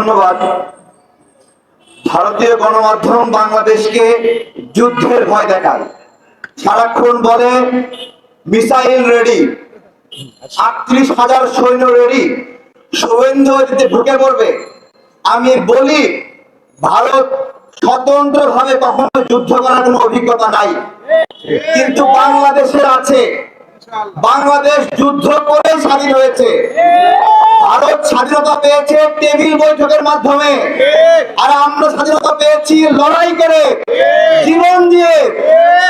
ধন্যবাদ। ভারতীয় গণমাধ্যম বাংলাদেশকে যুদ্ধের ভয় দেখায়। সারাক্ষণ বলে, মিসাইল রেডি, আটত্রিশ হাজার সৈন্য রেডি শুভেন্দু ঢুকে পড়বে। আমি বলি, ভারত স্বতন্ত্র ভাবে কখনো যুদ্ধ করার কোনো অভিজ্ঞতা নাই। কিন্তু বাংলাদেশের আছে বাংলাদেশ যুদ্ধ করে স্বাধীন হয়েছে। ভারত স্বাধীনতা পেয়েছে টেবিল বৈঠকের মাধ্যমে। আর আমরা স্বাধীনতা পেয়েছি লড়াই করে। জীবন দিয়ে।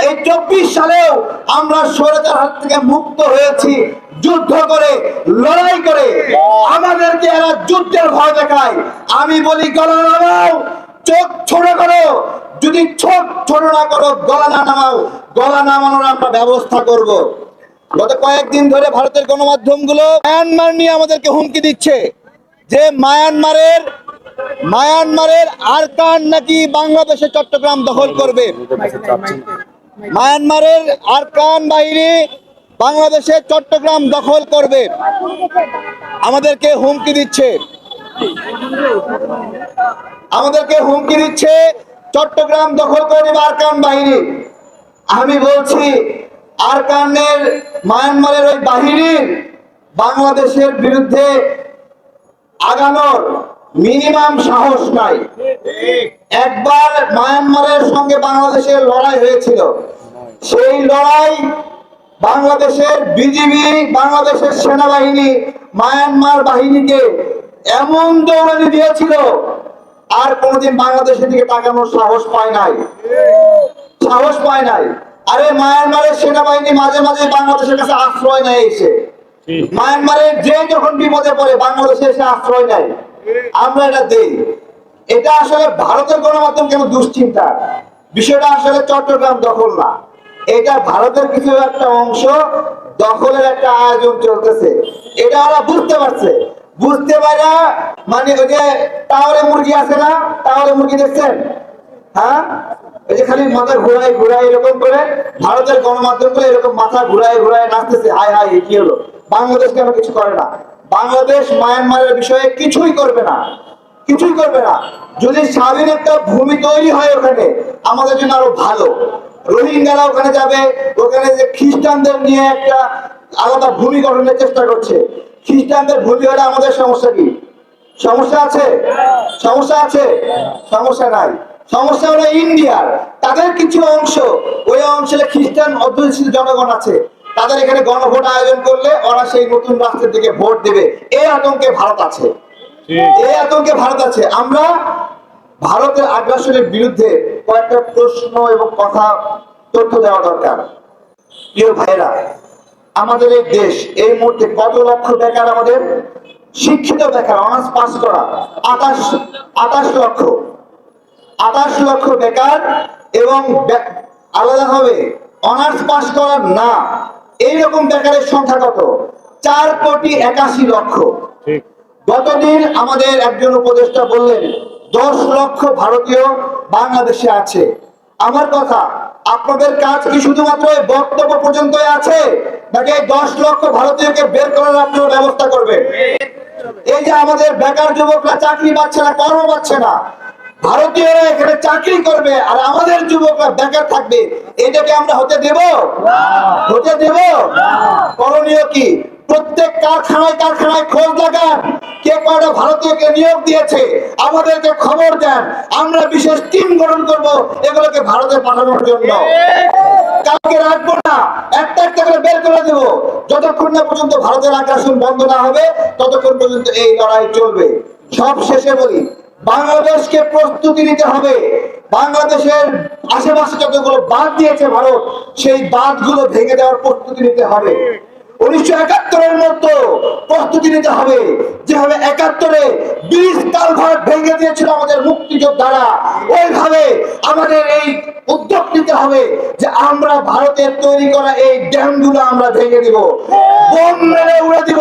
এই চব্বিশ সালেও আমরা স্বৈরাচার হাত থেকে মুক্ত হয়েছি। যুদ্ধ করে লড়াই করে। আমাদেরকে এরা যুদ্ধের ভয় দেখায়। আমি বলি গলা নামাও চোখ ছোট করো। যদি চোখ ছোট না করো গলা না নামাও। গলা নামানোর আমরা ব্যবস্থা করব। গত কয়েকদিন ধরে ভারতের গণমাধ্যমগুলো মায়ানমার নিয়ে আমাদেরকে হুমকি দিচ্ছে যে মায়ানমারের মায়ানমারের আরকান নাকি বাংলাদেশে চট্টগ্রাম দখল করবে। মায়ানমারের আরকান বাহিনী বাংলাদেশে চট্টগ্রাম দখল করবে। আমাদেরকে হুমকি দিচ্ছে। আমাদেরকে হুমকি দিচ্ছে চট্টগ্রাম দখল করে আরকান বাহিনী। আমি বলছি আরকানের মায়ানমারের ওই বাহিনীর বাংলাদেশের বিরুদ্ধে আগানোর মিনিমাম সাহস নাই। একবার মায়ানমারের সঙ্গে বাংলাদেশের লড়াই হয়েছিল। সেই লড়াই বাংলাদেশের বিজিবি, বাংলাদেশের সেনাবাহিনী, মায়ানমার বাহিনীকে এমন দৌড়ানি দিয়েছিল, আর কোনোদিন বাংলাদেশের দিকে তাকানোর সাহস পায় নাই। সাহস পায় নাই। আরে মায়ানমারের সেনাবাহিনী মাঝে মাঝে বাংলাদেশের কাছে আশ্রয় নেয় এসে। মায়ানমারের যে যখন বিপদে পড়ে বাংলাদেশে এসে আশ্রয় নেয়। আমরা এটা দেই। এটা আসলে ভারতের গণমাধ্যম কেন দুশ্চিন্তা? বিষয়টা আসলে চট্টগ্রাম দখল না। এটা ভারতের কিছু একটা অংশ দখলের একটা আয়োজন চলতেছে। এটা ওরা বুঝতে পারছে। বুঝতে পারা মানে ওই যে টাওয়ারে মুরগি আছে না? টাওয়ারে মুরগি দেখছেন? হ্যাঁ? খালি মাথা ঘুরায় ঘুরায় এরকম করে ভারতের গণমাধ্যম করে এরকম মাথা ঘুরায় ঘুরায় নাচতেছে, হায় হায় কি হলো? বাংলাদেশ কেন কিছু করে না? বাংলাদেশ মায়ানমারের বিষয়ে কিছুই করবে না, কিছুই করবে না। যদি স্বাধীন একটা ভূমি তৈরি হয় ওখানে, আমাদের জন্য আরও ভালো। রোহিঙ্গারা ওখানে যাবে, ওখানে যে খ্রিস্টানদের নিয়ে একটা আলাদা ভূমি গঠনের চেষ্টা করছে। খ্রিস্টানদের ভূমি হলে আমাদের সমস্যা কি? সমস্যা আছে? সমস্যা আছে? সমস্যা নাই। সমস্যা হলো ইন্ডিয়ার। তাদের কিছু অংশ ওই অঞ্চলে খ্রিস্টান অধ্যুষিত জনগণ আছে। তাদের এখানে গণভোট আয়োজন করলে ওরা সেই নতুন রাষ্ট্রের দিকে ভোট দেবে। এই আতঙ্কে ভারত আছে। এই আতঙ্কে ভারত আছে। আমরা ভারতের আগ্রাসনের বিরুদ্ধে কয়েকটা প্রশ্ন এবং কথা তথ্য দেওয়া দরকার। প্রিয় ভাইরা আমাদের এই দেশ এই মুহূর্তে কত লক্ষ বেকার আমাদের? শিক্ষিত বেকার অনার্স পাস করা আঠাশ আঠাশ লক্ষ। আঠাশ লক্ষ বেকার এবং বে- আলাদাভাবে অনার্স পাস করার না। এইরকম বেকারের সংখ্যা কত? চার কোটি একাশি লক্ষ। গতদিন আমাদের একজন উপদেষ্টা বললেন দশ লক্ষ ভারতীয় বাংলাদেশে আছে। আমার কথা আপনাদের কাজ কি শুধুমাত্র বক্তব্য পর্যন্তই আছে নাকি এই দশ লক্ষ ভারতীয়কে বের করার আপনারা ব্যবস্থা করবে এই যে আমাদের বেকার যুবকরা চাকরি পাচ্ছে না কর্ম পাচ্ছে না ভারতীয়রা এখানে চাকরি করবে আর আমাদের যুবকরা বেকার থাকবে এটাকে আমরা হতে দেব? হতে দেব? করণীয় কি? প্রত্যেক কারখানায় কারখানায় খোঁজ লাগান কে কয়টা ভারতীয়কে নিয়োগ দিয়েছে আমাদেরকে খবর দেন। আমরা বিশেষ টিম গঠন করব এগুলোকে ভারতে পাঠানোর জন্য। কাউকে রাখব না একটা একটা করে বের করে দেবো। যতক্ষণ না পর্যন্ত ভারতের আগ্রাসন বন্ধ না হবে ততক্ষণ পর্যন্ত এই লড়াই চলবে। সব শেষে বলি বাংলাদেশকে প্রস্তুতি নিতে হবে। বাংলাদেশের আশেপাশে যতগুলো বাঁধ দিয়েছে ভারত, সেই বাঁধগুলো ভেঙে দেওয়ার প্রস্তুতি নিতে হবে। উনিশশো একাত্তরের মতো প্রস্তুতি নিতে হবে, যেভাবে একাত্তরে ব্রিজ কালভার্ট ভেঙে দিয়েছিল আমাদের মুক্তিযোদ্ধারা, ওইভাবে আমাদের এই উদ্যোগ নিতে হবে যে আমরা ভারতের তৈরি করা এই ড্যামগুলো আমরা ভেঙে দিব। বোম মেরে উড়ে দিব।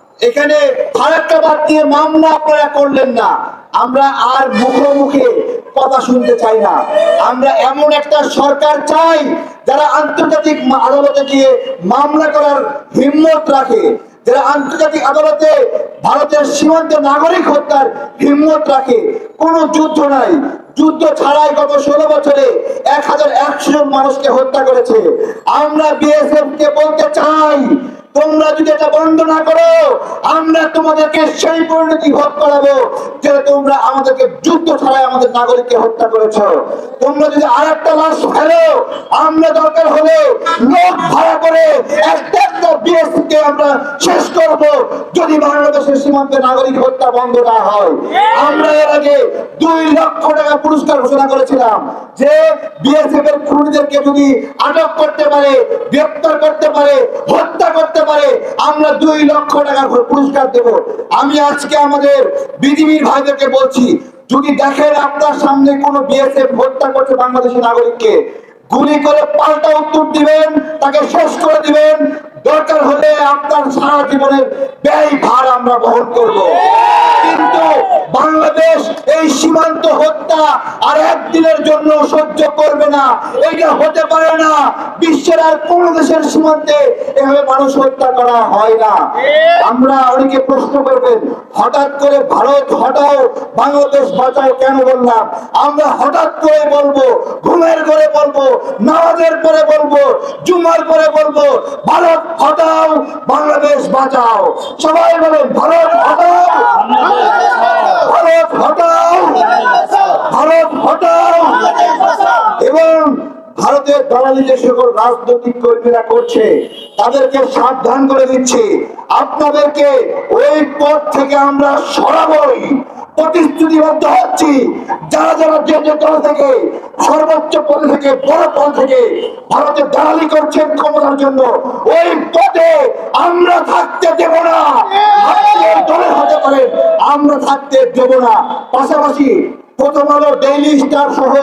এখানে ফারাক্কা বাদ দিয়ে মামলা আপনারা করলেন না। আমরা আর মুখোমুখি কথা শুনতে চাই না। আমরা এমন একটা সরকার চাই, যারা আন্তর্জাতিক আদালতে গিয়ে মামলা করার হিম্মত রাখে, যারা আন্তর্জাতিক আদালতে ভারতের সীমান্তে নাগরিক হত্যার হিম্মত রাখে। কোনো যুদ্ধ নাই। যুদ্ধ ছাড়াই গত ষোলো বছরে এক হাজার একশো জন মানুষকে হত্যা করেছে। আমরা বিএসএফ কে বলতে চাই তোমরা যদি এটা বন্ধ না করো, আমরা তোমাদেরকে সেই পরিণতি ভোগ করাবো যে তোমরা আমাদেরকে যুদ্ধ ছাড়াই আমাদের নাগরিককে হত্যা করেছ। তোমরা যদি আর একটা লাশ ফেলো, আমরা দরকার হলে লোক ভাড়া করে একটা একটা বিএসসিকে আমরা শেষ করব। যদি বাংলাদেশের সীমান্তে নাগরিক হত্যা বন্ধ না হয়। আমরা এর আগে দুই লক্ষ টাকা পুরস্কার ঘোষণা করেছিলাম যে বিএসএফ এর খুনিদেরকে যদি আটক করতে পারে, গ্রেপ্তার করতে পারে, হত্যা করতে পারে, আমরা দুই লক্ষ টাকার করে পুরস্কার দেব। আমি আজকে আমাদের বিজিবির ভাইদেরকে বলছি, যদি দেখেন আপনার সামনে কোনো বিএসএফ হত্যা করছে বাংলাদেশের নাগরিককে, গুলি করে পাল্টা উত্তর দিবেন, তাকে শেষ করে দিবেন। দরকার হলে আপনার সারা জীবনের ব্যয় ভার আমরা বহন করব। কিন্তু বাংলাদেশ এই সীমান্ত হত্যা আর একদিনের জন্য সহ্য করবে না। এটা হতে পারে না। বিশ্বের আর কোন দেশের সীমান্তে এভাবে মানুষ হত্যা করা হয় না। আমরা অনেকে প্রশ্ন করবেন, হঠাৎ করে ভারত হটাও, বাংলাদেশ বাঁচাও কেন বললাম? আমরা হঠাৎ করে বলব, ঘুমের করে বলব, নামাজের পরে বলব, জুমার পরে বলব, ভারত হটাও, বাংলাদেশ বাঁচাও। সবাই বলেন, ভারত হটাও ভারত হটাও। ভারত হটাও। ভারতের দালালি যে সকল রাজনৈতিক কর্মীরা করছে, তাদেরকে সাবধান করে দিচ্ছি। আপনাদেরকে ওই পথ থেকে আমরা সরাবই। প্রতিশ্রুতিবদ্ধ হচ্ছি। যারা যারা যে যে দল থেকে, সর্বোচ্চ পদ থেকে, বড় পদ থেকে ভারতের দালালি করছেন ক্ষমতার জন্য, ওই পদে আমরা থাকতে দেব না। দলের হতে পারেন আমরা থাকতে দেব না। পাশাপাশি প্রথম আলো ডেইলি স্টার সহ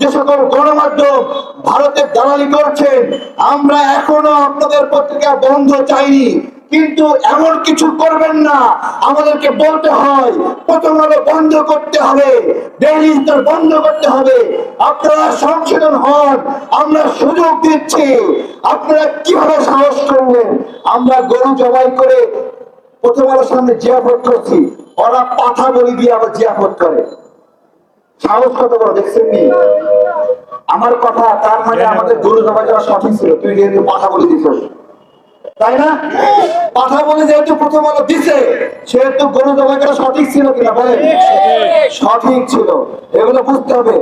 যে সকল গণমাধ্যম ভারতের দালালি করছেন, আমরা এখনও আপনাদের পত্রিকা বন্ধ চাইনি। কিন্তু এমন কিছু করবেন না, আমাদেরকে বলতে হয় প্রথম আলো বন্ধ করতে হবে ডেইলি স্টার বন্ধ করতে হবে। আপনারা সংশোধন হন, আমরা সুযোগ দিচ্ছি। আপনারা কীভাবে সাহস করলেন? আমরা গরু জবাই করে প্রথম আলোর সামনে জিয়াফত করছি, ওরা পাঠা বলি দিয়ে আবার জিয়াফত করে। সাহস কত বড় দেখছেন নি? আমার কথা তার মানে আমাদের গরু যাওয়া যাওয়া সঠিক ছিল। তুই যেহেতু কথা বলে দিছিস। তাই না? কথা বলে যেহেতু প্রথম আলো দিছে সেহেতু গরু জমা করা সঠিক ছিল কিনা বলে সঠিক ছিল। এগুলো বুঝতে হবে।